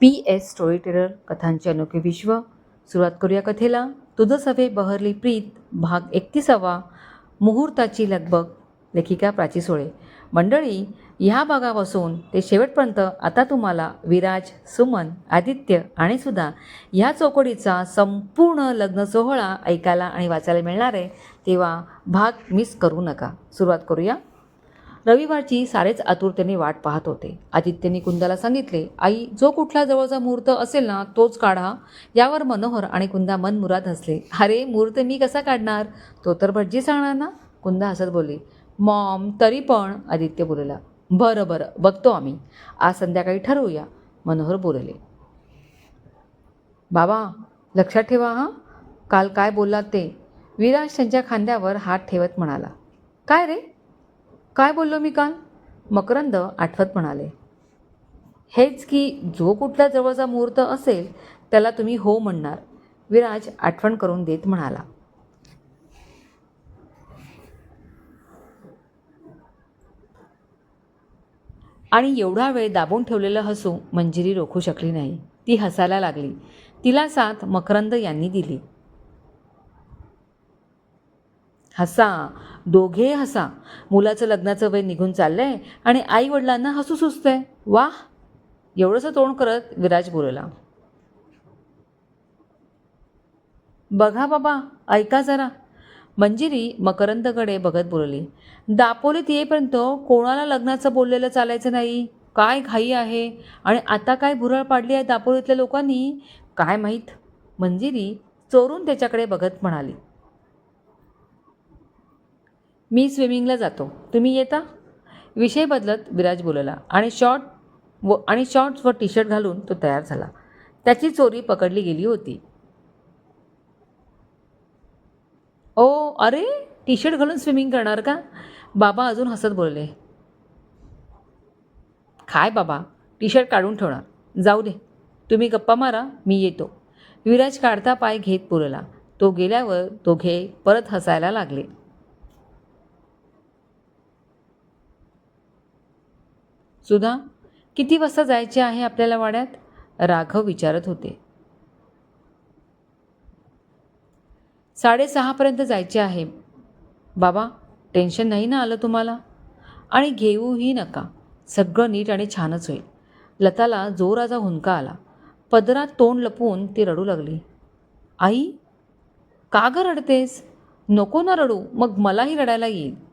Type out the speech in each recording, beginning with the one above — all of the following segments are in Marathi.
पी एस स्टोरी टेलर कथांचे अनोखे विश्व. सुरुवात करूया कथेला. तुझं सवे बहरली प्रीत भाग एकतीसावा. मुहूर्ताची लगबग लेखिका प्राची सोळे. मंडळी ह्या भागापासून ते शेवटपर्यंत आता तुम्हाला विराज सुमन आदित्य आणि सुद्धा ह्या चौकडीचा संपूर्ण लग्न सोहळा ऐकायला आणि वाचायला मिळणार आहे तेव्हा भाग मिस करू नका. सुरुवात करूया. रविवारची सारेच आतुरतेने वाट पाहत होते. आदित्यने कुंदाला सांगितले आई जो कुठला जवळचा मुहूर्त असेल ना तोच काढा. यावर मनोहर आणि कुंदा मनमुराद हसले. अरे मुहूर्त मी कसा काढणार? तो तर भटजी सांगणार ना? कुंदा हसत बोलली. मॉम तरी पण आदित्य बोलला. बरं बरं बघतो आम्ही. आज संध्याकाळी ठरवूया मनोहर बोलले. बाबा लक्षात ठेवा हां. काल काय बोललात ते. विराज त्यांच्या खांद्यावर हात ठेवत म्हणाला. काय रे? काय बोललो मी काल? मकरंद आठवत म्हणाले हेच की जो कुठला जवळचा मुहूर्त असेल त्याला तुम्ही हो म्हणणार विराज आठवण करून देत म्हणाला. आणि एवढा वेळ दाबून ठेवलेलं हसू मंजिरी रोखू शकली नाही. ती हसायला लागली. तिला साथ मकरंद यांनी दिली. हसा. दोघे हसा. मुलाचं लग्नाचं वय निघून चाललंय आणि आई वडिलांना हसू आहे वाह! एवढंसं तोंड करत विराज बोलला. बघा बाबा ऐका जरा. मंजिरी मकरंदकडे बघत बोलली. दापोलीत येईपर्यंत कोणाला लग्नाचं बोललेलं चालायचं नाही? काय घाई आहे? आणि आता काय भुरळ पाडली आहे दापोलीतल्या लोकांनी? काय माहीत? मंजिरी चोरून त्याच्याकडे बघत म्हणाली. मी स्विमिंगला जातो. तुम्ही येता? विषय बदलत विराज बोलला. आणि शॉर्ट व आणि शॉर्ट्स व टी शर्ट घालून तो तयार झाला. त्याची चोरी पकडली गेली होती. ओ अरे टी शर्ट घालून स्विमिंग करणार का? बाबा अजून हसत बोलले. काय बाबा? टी शर्ट काढून ठेवणार. जाऊ दे. तुम्ही गप्पा मारा मी येतो. विराज काढता पाय घेत बोलला. तो गेल्यावर दोघे परत हसायला लागले. सुधा किती वाजता जायचे आहे आपल्याला वाड्यात? राघव विचारत होते. साडेसहापर्यंत जायचे आहे. बाबा टेन्शन नाही ना आलं तुम्हाला? आणि घेऊही नका. सगळं नीट आणि छानच होईल. लताला जोराचा हुंका आला. पदरात तोंड लपवून ती रडू लागली. आई का गं रडतेस? नको ना रडू. मग मलाही रडायला येईल.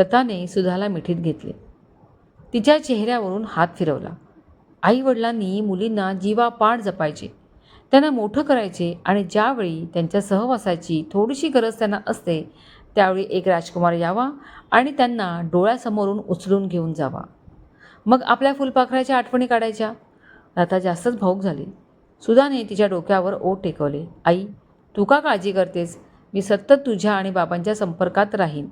लताने सुधाला मिठीत घेतले. तिच्या चेहऱ्यावरून हात फिरवला. आईवडिलांनी मुलींना जीवापाड जपायचे. त्यांना मोठं करायचे आणि ज्यावेळी त्यांच्या सहवासाची थोडीशी गरज त्यांना असते त्यावेळी एक राजकुमार यावा आणि त्यांना डोळ्यासमोरून उचलून घेऊन जावा. मग आपल्या फुलपाखराच्या आठवणी काढायच्या? लता जास्तच भाऊक झाली. सुधाने तिच्या डोक्यावर ओ टेकवले. आई तू का काळजी करतेस? मी सतत तुझ्या आणि बाबांच्या संपर्कात राहीन.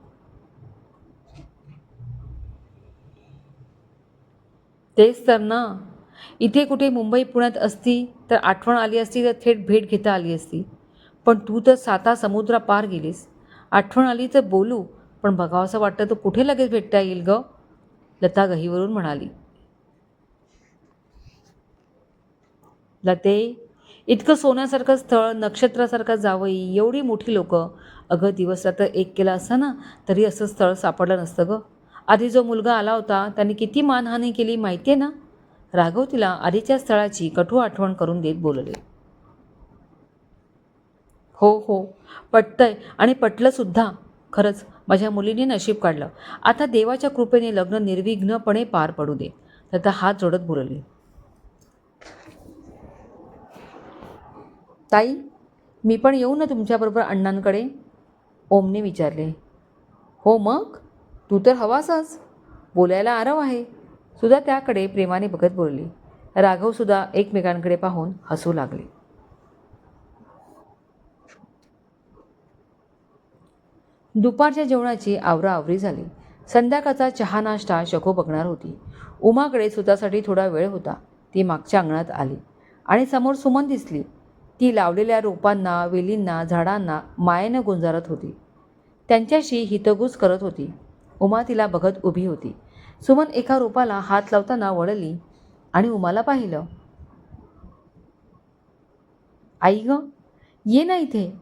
तेच तर ना. इथे कुठे मुंबई पुण्यात असती तर आठवण आली असती तर थेट भेट घेता आली असती. पण तू तर साता समुद्रा पार गेलीस. आठवण आली तर बोलू पण बघावंसं वाटतं तर कुठे लगेच भेटता येईल ग? लता गहीवरून म्हणाली. लते इतकं सोन्यासारखं स्थळ नक्षत्रासारखं जावई एवढी मोठी लोकं. अगं दिवस रात्र एक केला असं ना तरी असं स्थळ सापडलं नसतं गं. आधी जो मुलगा आला होता त्यांनी किती मानहानी केली माहिती आहे ना? राघव तिला आधीच्या स्थळाची कठू आठवण करून देत बोलले. हो हो पटतंय. आणि पटलंसुद्धा खरंच माझ्या मुलीने नशीब काढलं. आता देवाच्या कृपेने लग्न निर्विघ्नपणे पार पडू दे. तर हात जोडत बोलले. ताई मी पण येऊ ना तुमच्याबरोबर अण्णांकडे? ओमने विचारले. हो मग? तू तर हवासाच बोलायला आरव आहे. सुद्धा त्याकडे प्रेमाने बघत बोलली. राघवसुद्धा एकमेकांकडे पाहून हसू लागले. दुपारच्या जेवणाची आवराआवरी झाली. संध्याकाळचा चहा नाश्ता शको बघणार होती. उमाकडे स्वतःसाठी थोडा वेळ होता. ती मागच्या अंगणात आली. आणि समोर सुमन दिसली. ती लावलेल्या रोपांना वेलींना झाडांना मायेनं गुंजारत होती. त्यांच्याशी हितगुज करत होती. उमा तिला बघत उभी होती. सुमन एका रोपाला हात लावताना वळली आणि उमाला पाहिलं. आई ग ये ना इथे.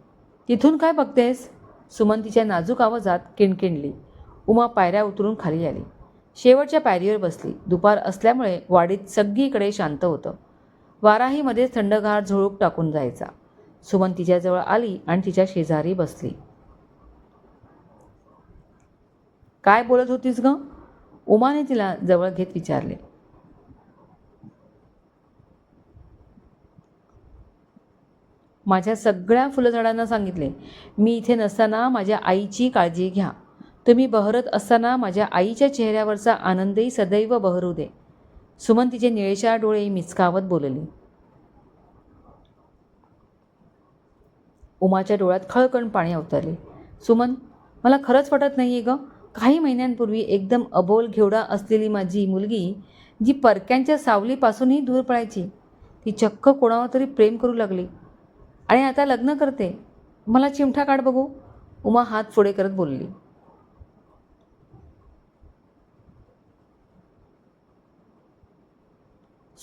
तिथून काय बघतेस? सुमन तिच्या नाजूक आवाजात किणकिणली. उमा पायऱ्या उतरून खाली आली. शेवटच्या पायरीवर बसली. दुपार असल्यामुळे वाडीत सगळीकडे शांत होतं. वाराहीमध्ये थंडगार झुळूक टाकून जायचा. सुमन तिच्याजवळ आली आणि तिच्या शेजारी बसली. काय बोलत होतीस ग? उमाने तिला जवळ घेत विचारले. माझ्या सगळ्या फुलझाडांना सांगितले मी इथे नसताना माझ्या आईची काळजी घ्या. तुम्ही बहरत असताना माझ्या आईच्या चेहऱ्यावरचा आनंदही सदैव बहरू दे. सुमन तिचे निळेशार डोळे मिचकावत बोलली. उमाच्या डोळ्यात खळकण पाणी अवतरले. सुमन मला खरंच वाटत नाही आहे गं काही महिन्यांपूर्वी एकदम अबोल घेवडा असलेली माझी मुलगी जी परक्यांच्या सावलीपासूनही दूर पळायची ती चक्क कोणावर तरी प्रेम करू लागली. आणि आता लग्न करते. मला चिमठा काढ बघू. उमा हात पुढे करत बोलली.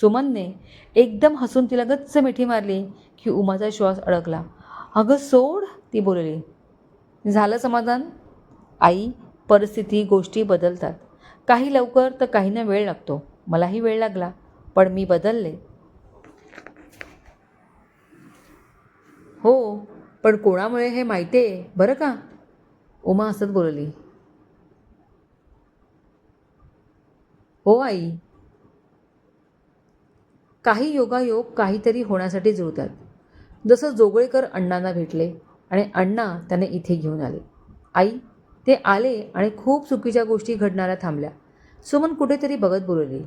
सुमनने एकदम हसून तिला गच्च मिठी मारली की उमाचा श्वास अडकला. अगं सोड ती बोलली. झालं समाधान? आई परिस्थिती गोष्टी बदलतात. काही लवकर तर काहींना वेळ लागतो. मलाही वेळ लागला पण मी बदलले. हो पण कोणामुळे हे माहिती आहे? बरं का? उमा हसत बोलली. हो आई. काही योगायोग काहीतरी होण्यासाठी जुळतात. जसं जोगळेकर अण्णांना भेटले आणि अण्णा त्याने इथे घेऊन आले. आई ते आले आणि खूप चुकीच्या गोष्टी घडणाऱ्या थांबल्या. सुमन कुठेतरी बघत बोलली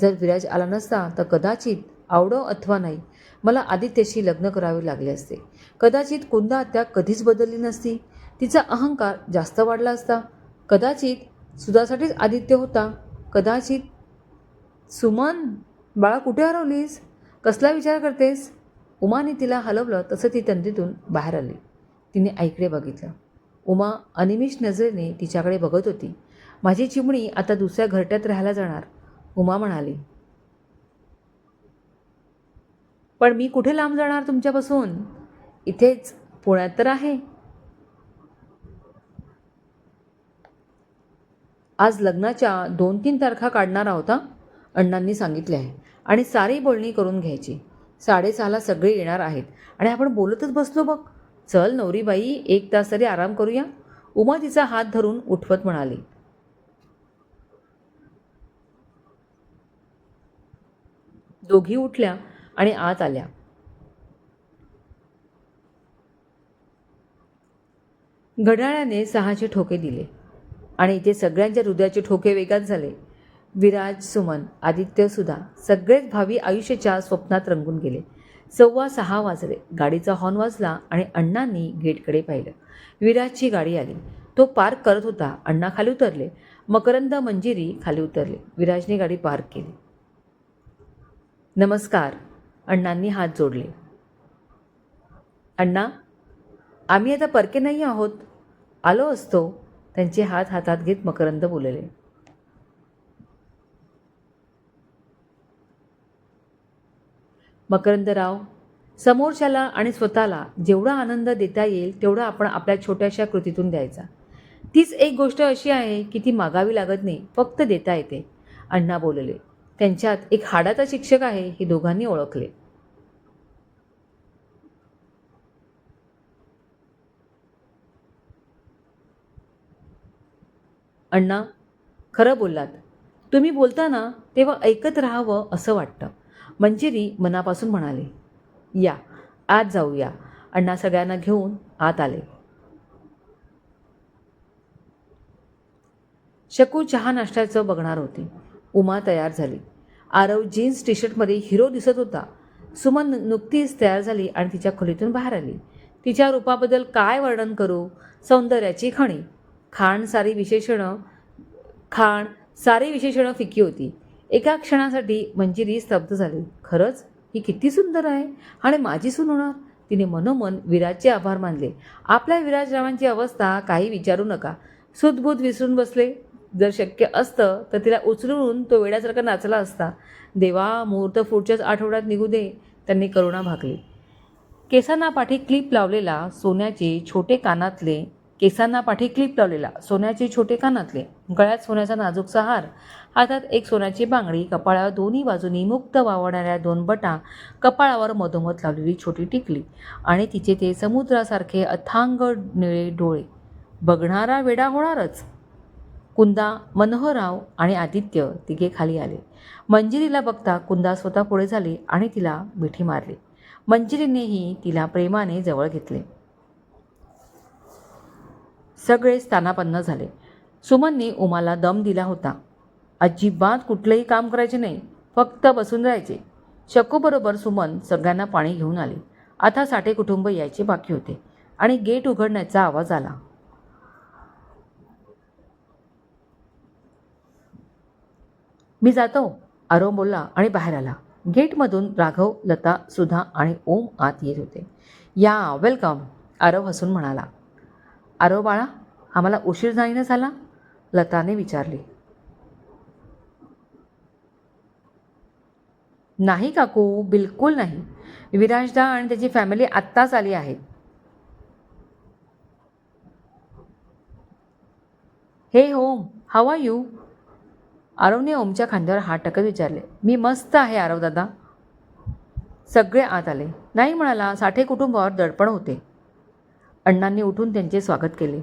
जर विराज आला नसता तर कदाचित आवडो अथवा नाही मला आदित्यशी लग्न करावे लागले असते. कदाचित कुंदा त्या कधीच बदलली नसती. तिचा अहंकार जास्त वाढला असता. कदाचित सुधासाठीच आदित्य होता. कदाचित सुमन बाळा कुठे हरवलीस? कसला विचार करतेस? उमाने तिला हलवलं तसं ती तंद्रीतून बाहेर आली. तिने ऐकडे बघितलं. उमा अनिमिष नजरेने तिच्याकडे बघत होती. माझी चिमणी आता दुसऱ्या घरट्यात राहायला जाणार उमा म्हणाली. पण मी कुठे लांब जाणार तुमच्यापासून? इथेच पुण्यात तर आहे. आज लग्नाच्या दोन तीन तारखा काढणार आहोत अण्णांनी सांगितले आहे. आणि सारी बोलणी करून घ्यायची. साडेसहाला सगळे येणार आहेत. आणि आपण बोलतच बसलो बघ. चल नवरीबाई एक तास तरी आराम करूया. उमा तिचा हात धरून उठवत म्हणाली. दोघी उठल्या आणि आत आल्या. घड्याळाने सहाचे ठोके दिले आणि इथे सगळ्यांच्या हृदयाचे ठोके वेगात झाले. विराज सुमन आदित्य सुद्धा सगळेच भावी आयुष्याच्या स्वप्नात रंगून गेले. सव्वा सहा वाजले. गाडीचा हॉर्न वाजला आणि अण्णांनी गेटकडे पाहिलं. विराजची गाडी आली. तो पार्क करत होता. अण्णा खाली उतरले. मकरंद मंजिरी खाली उतरले. विराजने गाडी पार्क केली. नमस्कार. अण्णांनी हात जोडले. अण्णा आम्ही आता परके नाही आहोत. आलो असतो. त्यांचे हात हातात घेत मकरंद बोलले. मकरंदराव समोरच्याला आणि स्वतःला जेवढा आनंद देता येईल तेवढा आपण आपल्या छोट्याशा कृतीतून द्यायचा. तीच एक गोष्ट अशी आहे की ती मागावी लागत नाही फक्त देता येते. अण्णा बोलले. त्यांच्यात एक हाडाचा शिक्षक आहे हे दोघांनी ओळखले. अण्णा खरं बोललात. तुम्ही बोलताना तेव्हा ऐकत राहावं असं वाटतं. मंजिरी मनापासून म्हणाले या आत जाऊया. अण्णा सगळ्यांना घेऊन आत आले. शकू चहा नाश्त्याचं बघणार होती. उमा तयार झाली. आरव जीन्स टी शर्टमध्ये हिरो दिसत होता. सुमन नुकतीच तयार झाली आणि तिच्या खोलीतून बाहेर आली. तिच्या रूपाबद्दल काय वर्णन करू? सौंदर्याची खणी. खाण सारी विशेषणं खाण सारी विशेषणं फिकी होती. एका क्षणासाठी मंजिरी स्तब्ध झाली. खरंच? ही किती सुंदर आहे. आणि माझी सून होणार? तिने मनोमन विराजचे आभार मानले. आपल्या विराजरावांची अवस्था काही विचारू नका. सुदबुद विसरून बसले. जर शक्य असतं तर तिला उचलून तो वेड्यासारखा नाचला असता. देवा मुहूर्त पुढच्याच आठवड्यात निघू दे. त्यांनी करुणा भागली. केसांना पाठी क्लिप लावलेला सोन्याचे छोटे कानातले केसांना पाठी क्लिप लावलेला सोन्याचे छोटे कानातले गळ्यात सोन्याचा नाजूकचा हार हातात एक सोन्याची बांगडी कपाळावर दोन्ही बाजूनी मुक्त वावणाऱ्या दोन बटा कपाळावर मधोमध लावलेली छोटी टिकली आणि तिचे ते समुद्रासारखे अथांग निळे डोळे. बघणारा वेडा होणारच. कुंदा मनोहरराव आणि आदित्य तिघे खाली आले. मंजिरीला बघता कुंदा स्वतः पुढे झाली आणि तिला मिठी मारली. मंजिरीनेही तिला प्रेमाने जवळ घेतले. सगळे स्थानापन्न झाले. सुमनने उमाला दम दिला होता. अजिबात कुठलंही काम करायचे नाही फक्त बसून राहायचे. शकूबरोबर सुमन सगळ्यांना पाणी घेऊन आले. आता साठे कुटुंब यायचे बाकी होते आणि गेट उघडण्याचा आवाज आला. मी जातो आरव बोलला आणि बाहेर आला. गेटमधून राघव लता सुधा आणि ओम आत येत होते. या वेलकम आरव हसून म्हणाला. आरव बाळा आम्हाला उशीर नाही ना झाला? लताने विचारले. नाही काकू बिलकुल नाही. विराजदा आणि त्याची फॅमिली आत्ताच आली आहे. हे होम हाव आर यू आरवने ओमच्या खांद्यावर हात टाकत विचारले. मी मस्त आहे आरव दादा. सगळे आत आले. नाही म्हणाला साठे कुटुंबावर दडपण होते. अण्णांनी उठून त्यांचे स्वागत केले.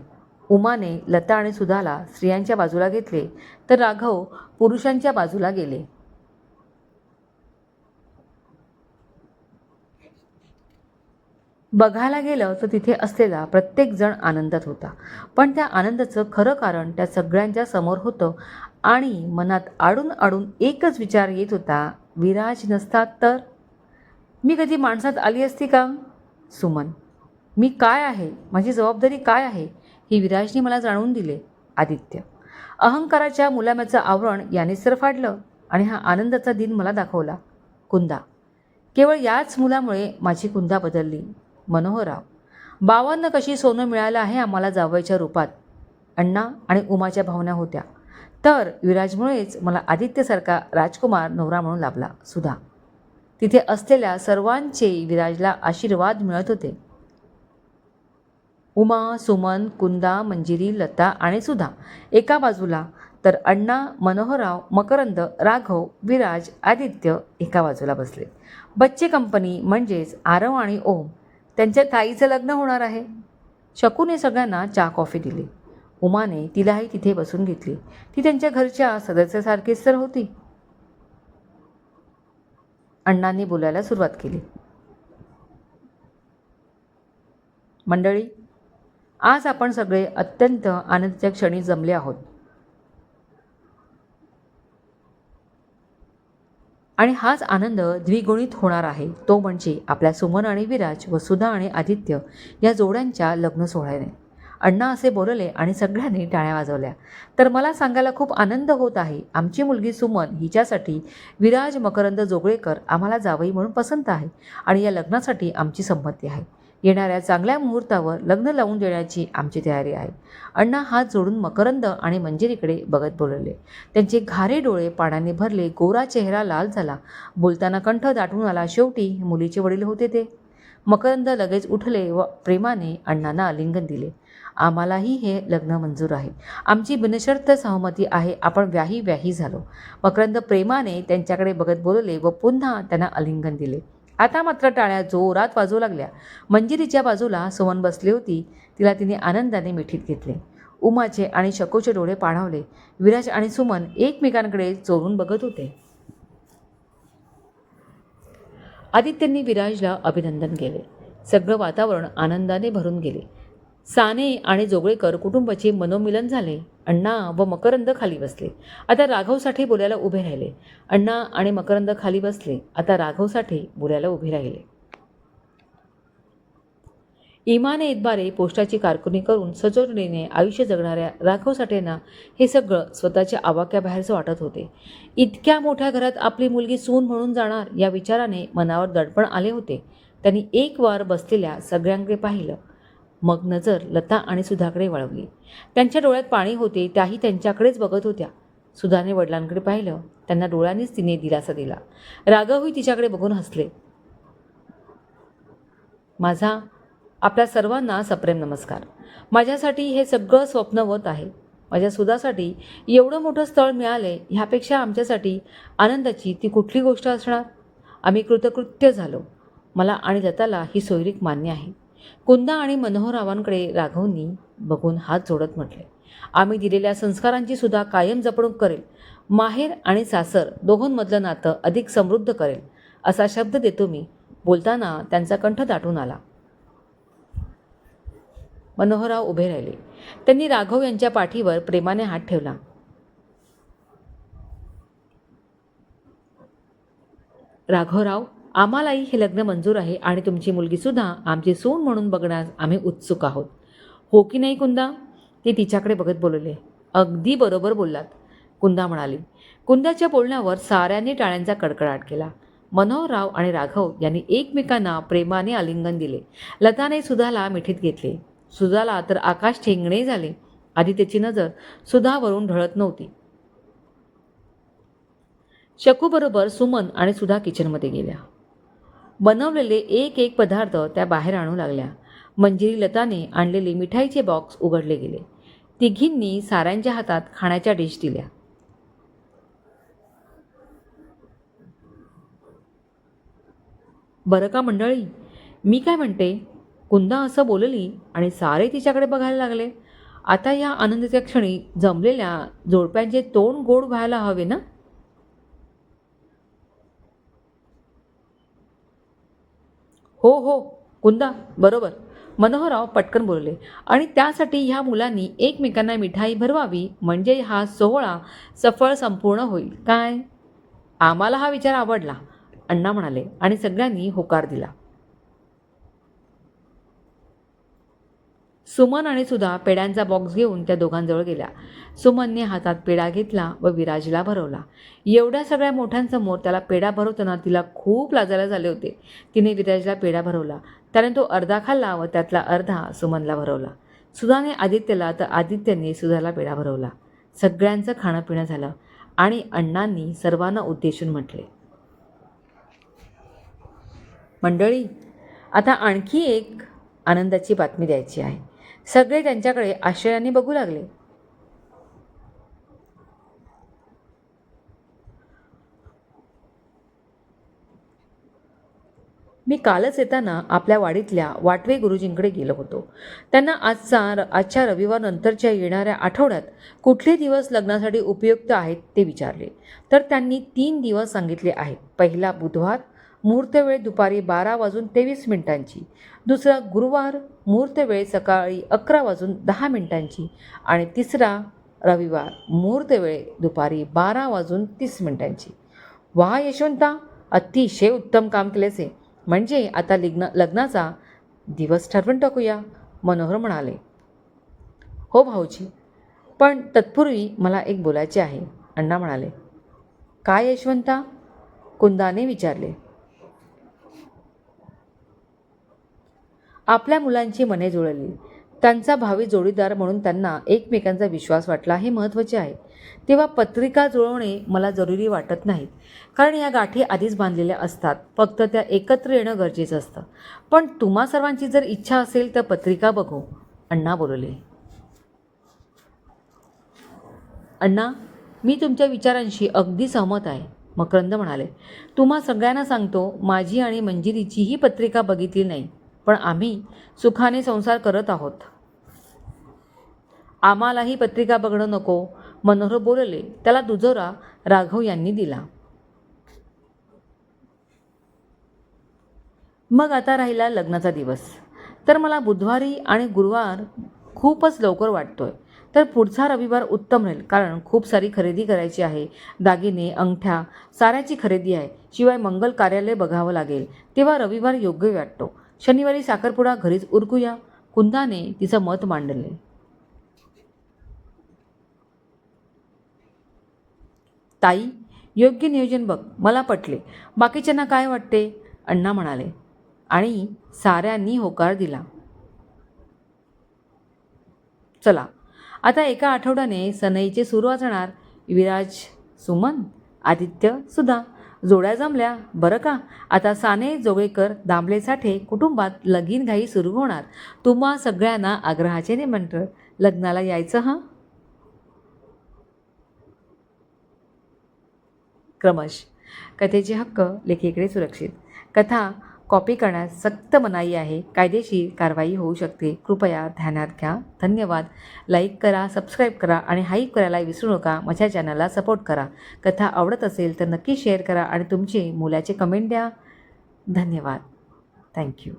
उमाने लता आणि सुधाला स्त्रियांच्या बाजूला घेतले तर राघव पुरुषांच्या बाजूला गेले. बघायला गेलं तर तिथे असलेला प्रत्येकजण आनंदात होता. पण त्या आनंदाचं खरं कारण त्या सगळ्यांच्या समोर होतं आणि मनात आडून आडून एकच विचार येत होता विराज नसतात तर? मी कधी माणसात आली असती का? सुमन मी काय आहे? माझी जबाबदारी काय आहे? ही विराजने मला जाणून दिले आदित्य. अहंकाराच्या मुलाम्याचं आवरण याने सर फाडलं आणि हा आनंदाचा दिन मला दाखवला. कुंदा. केवळ याच मुलामुळे माझी कुंदा बदलली. मनोहरराव बावांना कशी सोनं मिळालं आहे आम्हाला जावयाच्या रूपात. अण्णा आणि उमाच्या भावना होत्या. तर विराजमुळेच मला आदित्यसारखा राजकुमार नवरा म्हणून लाभला सुधा. तिथे असलेल्या सर्वांचे विराजला आशीर्वाद मिळत होते. उमा सुमन कुंदा मंजिरी लता आणि सुधा एका बाजूला तर अण्णा मनोहरराव मकरंद राघव विराज आदित्य एका बाजूला बसले. बच्चे कंपनी म्हणजेच आरव आणि ओम. त्यांच्या ताईचं लग्न होणार आहे. शकूने सगळ्यांना चहा कॉफी दिली. उमाने तिलाही तिथे बसून घेतली. ती त्यांच्या घरच्या सदस्यासारखीच तर होती. अण्णांनी बोलायला सुरुवात केली. मंडळी आज आपण सगळे अत्यंत आनंदाच्या क्षणी जमले आहोत. आणि हाच आनंद द्विगुणित होणार आहे. तो म्हणजे आपल्या सुमन आणि विराज वसुधा आणि आदित्य या जोड्यांच्या लग्न सोहळ्याने. अण्णा असे बोलले आणि सगळ्यांनी टाळ्या वाजवल्या. तर मला सांगायला खूप आनंद होत आहे. आमची मुलगी सुमन हिच्यासाठी विराज मकरंद जोगळेकर आम्हाला जावई म्हणून पसंत आहे आणि या लग्नासाठी आमची संमती आहे. येणाऱ्या चांगल्या मुहूर्तावर लग्न लावून देण्याची आमची तयारी आहे. अण्णा हात जोडून मकरंद आणि मंजिरीकडे बघत बोलले. त्यांचे घारे डोळे पाण्याने भरले गोरा चेहरा लाल झाला. बोलताना कंठ दाटून आला. शेवटी मुलीचे वडील होते ते. मकरंद लगेच उठले व प्रेमाने अण्णांना आलिंगन दिले. आम्हालाही हे लग्न मंजूर आहे. आमची बिनशर्त सहमती आहे. आपण व्याही व्याही झालो. मकरंद प्रेमाने त्यांच्याकडे बघत बोलले व पुन्हा त्यांना आलिंगन दिले. आता मात्र टाळ्या जोरात वाजू लागल्या. मंजिरीच्या बाजूला सुमन बसली होती. तिला तिने आनंदाने मिठीत घेतले. उमाचे आणि शकूचे डोळे पाणावले. विराज आणि सुमन एकमेकांकडे चोरून बघत होते. आदित्यंनी विराजला अभिनंदन केले. सगळं वातावरण आनंदाने भरून गेले. साने आणि जोगळेकर कुटुंबाचे मनोमिलन झाले. अण्णा व मकरंद खाली बसले. आता राघवसाठी बोलायला उभे राहिले. अण्णा आणि मकरंद खाली बसले. आता राघवसाठी बोलायला उभे राहिले. इमाने इतबारे पोस्टाची कारकुनी करून सजोरीने आयुष्य जगणाऱ्या राघव साठेंना हे सगळं स्वतःच्या आवाक्याबाहेरचं वाटत होते. इतक्या मोठ्या घरात आपली मुलगी सून म्हणून जाणार या विचाराने मनावर दडपण आले होते. त्यांनी एक वार बसलेल्या सगळ्यांकडे पाहिलं. मग नजर लता आणि सुधाकडे वळवली. त्यांच्या डोळ्यात पाणी होते त्याही त्यांच्याकडेच बघत होत्या. सुधाने वडिलांकडे पाहिलं त्यांना डोळ्यांनीच तिने दिलासा दिला. राघवही तिच्याकडे बघून हसले. माझा आपल्या सर्वांना सप्रेम नमस्कार. माझ्यासाठी हे सगळं स्वप्नवत आहे. माझ्या सुधासाठी एवढं मोठं स्थळ मिळाले ह्यापेक्षा आमच्यासाठी आनंदाची ती कुठली गोष्ट असणार? आम्ही कृतकृत्य झालो. मला आणि लताला ही सोयरीक मान्य आहे. कुंदा आणि मनोहरावांकडे राघवनी बघून हात जोडत म्हटले आम्ही दिलेल्या संस्कारांची सुद्धा कायम जपणूक करेल. माहेर आणि सासर दोहोंमधलं नातं अधिक समृद्ध करेल असा शब्द देतो मी. बोलताना त्यांचा कंठ दाटून आला. मनोहरराव उभे राहिले. त्यांनी राघव यांच्या पाठीवर प्रेमाने हात ठेवला. राघवराव आम्हालाही हे लग्न मंजूर आहे आणि तुमची मुलगीसुद्धा आमची सून म्हणून बघण्यास आम्ही उत्सुक आहोत. हो की नाही कुंदा? ते तिच्याकडे बघत बोलले. अगदी बरोबर बोललात कुंदा म्हणाली. कुंदाच्या बोलण्यावर साऱ्यांनी टाळ्यांचा कडकडाट केला. मनोहरराव आणि राघव यांनी एकमेकांना प्रेमाने आलिंगन दिले. लताने सुधाला मिठीत घेतले. सुधाला तर आकाश ठेंगणे झाले. आधी त्याची नजर सुधावरून ढळत नव्हती. शकूबरोबर सुमन आणि सुधा किचनमध्ये गेल्या. बनवलेले एक एक पदार्थ त्या बाहेर आणू लागल्या. मंजिरी लताने आणलेले मिठाईचे बॉक्स उघडले गेले. तिघींनी साऱ्यांच्या हातात खाण्याच्या डिश दिल्या. बरं का मंडळी? मी काय म्हणते? कुंदा असं बोलली आणि सारे तिच्याकडे बघायला लागले. आता या आनंदाच्या क्षणी जमलेल्या जोडप्यांचे तोंड गोड व्हायला हवे ना? हो हो. कुंदा बरोबर. मनोहरराव पटकन बोलले. आणि त्यासाठी ह्या मुलांनी एकमेकांना मिठाई भरवावी म्हणजे हा सोहळा सफळ संपूर्ण होईल. काय? आम्हाला हा विचार आवडला अण्णा म्हणाले आणि सगळ्यांनी होकार दिला. सुमन आणि सुधा पेड्यांचा बॉक्स घेऊन त्या दोघांजवळ गेल्या. सुमनने हातात पेढा घेतला व विराजला भरवला. एवढ्या सगळ्या मोठ्यांसमोर त्याला पेढा भरवताना तिला खूप लाजायला झाले होते. तिने विराजला पेढा भरवला. त्याने तो अर्धा खाल्ला व त्यातला अर्धा सुमनला भरवला. सुधाने आदित्यला तर आदित्यने सुधाला पेढा भरवला. सगळ्यांचं खाणं पिणं झालं आणि अण्णांनी सर्वांना उद्देशून म्हटले. मंडळी आता आणखी एक आनंदाची बातमी द्यायची आहे. सगळे त्यांच्याकडे आश्चर्याने बघू लागले. मी कालच येताना आपल्या वाडीतल्या वाटवे गुरुजींकडे गेलो होतो. त्यांना आजचा आजच्या रविवार नंतरच्या येणाऱ्या आठवड्यात कुठले दिवस लग्नासाठी उपयुक्त आहेत ते विचारले. तर त्यांनी तीन दिवस सांगितले आहेत. पहिला बुधवार मुहूर्तवेळ दुपारी बारा वाजून तेवीस मिनिटांची. दुसरा गुरुवार मुहूर्तवेळ सकाळी अकरा वाजून दहा मिनिटांची. आणि तिसरा रविवार मुहूर्तवेळ दुपारी बारा वाजून तीस मिनिटांची. वा यशवंता! अतिशय उत्तम काम केलेसे म्हणजे आता लग्न लग्नाचा दिवस ठरवून टाकूया मनोहर म्हणाले. हो भाऊजी. पण तत्पूर्वी मला एक बोलायचे आहे. अण्णा म्हणाले. काय यशवंता? कुंदाने विचारले. आपल्या मुलांची मने जुळली. त्यांचा भावी जोडीदार म्हणून त्यांना एकमेकांचा विश्वास वाटला हे महत्त्वाचे आहे. तेव्हा पत्रिका जुळवणे मला जरुरी वाटत नाहीत. कारण या गाठी आधीच बांधलेल्या असतात. फक्त त्या एकत्र येणं गरजेचं असतं. पण तुम्हा सर्वांची जर इच्छा असेल तर पत्रिका बघू. अण्णा बोलले. अण्णा मी तुमच्या विचारांशी अगदी सहमत आहे. मकरंद म्हणाले. तुम्हा सगळ्यांना सांगतो माझी आणि मंजिरीची ही पत्रिका बघितली नाही. पण आम्ही सुखाने संसार करत आहोत. आम्हालाही पत्रिका बघणं नको. मनोहर बोलले त्याला दुजोरा राघव यांनी दिला. मग आता राहिला लग्नाचा दिवस. तर मला बुधवारी आणि गुरुवार खूपच लवकर वाटतोय. तर पुढचा रविवार उत्तम राहील कारण खूप सारी खरेदी करायची आहे. दागिने अंगठ्या साऱ्याची खरेदी आहे. शिवाय मंगल कार्यालय बघावं लागेल. तेव्हा रविवार योग्य वाटतो. शनिवारी साखरपुडा घरीच उरकूया. कुंदाने तिचं मत मांडले. ताई योग्य नियोजन बघ मला पटले. बाकीच्यांना काय वाटते? अण्णा म्हणाले. आणि साऱ्यांनी होकार दिला. चला आता एका आठवड्याने सनईचे सुरू असणार विराज सुमन आदित्य सुधा जोड्या जमल्या. बरं का? आता साने जोगेकर दामले साठे कुटुंबात लगीन घाई सुरू होणार. तुम्हा सगळ्यांना आग्रहाचे निमंत्रण. लग्नाला यायचं हां? क्रमश. कथेचे हक्क लेखीकडे सुरक्षित. कथा कॉपी करण्यास सक्त मनाई आहे. कायदेशीर कारवाई होऊ शकते. कृपया ध्यानात घ्या. धन्यवाद. लाईक करा सबस्क्राईब करा आणि हाईप करायला विसरू नका. माझ्या चॅनलला सपोर्ट करा. कथा आवडत असेल तर नक्की शेअर करा आणि तुमचे मुलाचे कमेंट द्या. धन्यवाद. थँक्यू